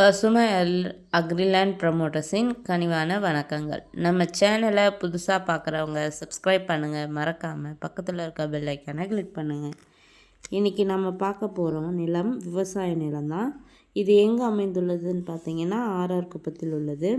பசுமை அல் அக்ரிலேண்ட் ப்ரமோட்டர்ஸின் கனிவான வணக்கங்கள். நம்ம சேனலை புதுசாக பார்க்குறவங்க சப்ஸ்கிரைப் பண்ணுங்கள் மறக்காமல் பக்கத்தில் இருக்க பெல்லைக்கான கிளிக் பண்ணுங்கள் இன்றைக்கி நம்ம பார்க்க போகிறோம் நிலம் விவசாய நிலம் தான். இது எங்கே அமைந்துள்ளதுன்னு பார்த்தீங்கன்னா ஆர்ஆர் குப்பத்தில் உள்ளது.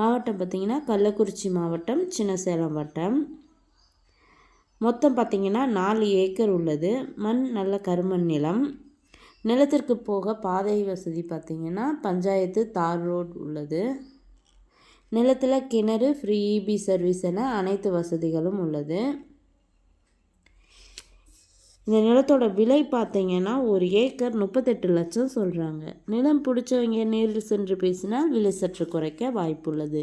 மாவட்டம் பார்த்திங்கன்னா கள்ளக்குறிச்சி மாவட்டம் சின்ன சேலம் வட்டம். மொத்தம் பார்த்திங்கன்னா நாலு ஏக்கர் உள்ளது. மண் நல்ல கருமண் நிலம். நிலத்திற்கு போக பாதை வசதி பார்த்திங்கன்னா பஞ்சாயத்து தார் ரோட் உள்ளது. நிலத்தில் கிணறு ஃப்ரீ இபி சர்வீஸ் என அனைத்து வசதிகளும் உள்ளது. இந்த நிலத்தோட விலை பார்த்தீங்கன்னா ஒரு ஏக்கர் முப்பத்தெட்டு லட்சம் சொல்கிறாங்க நிலம் பிடிச்சவங்க நேரில் சென்று பேசினால் விலை சற்று குறைக்க வாய்ப்புள்ளது.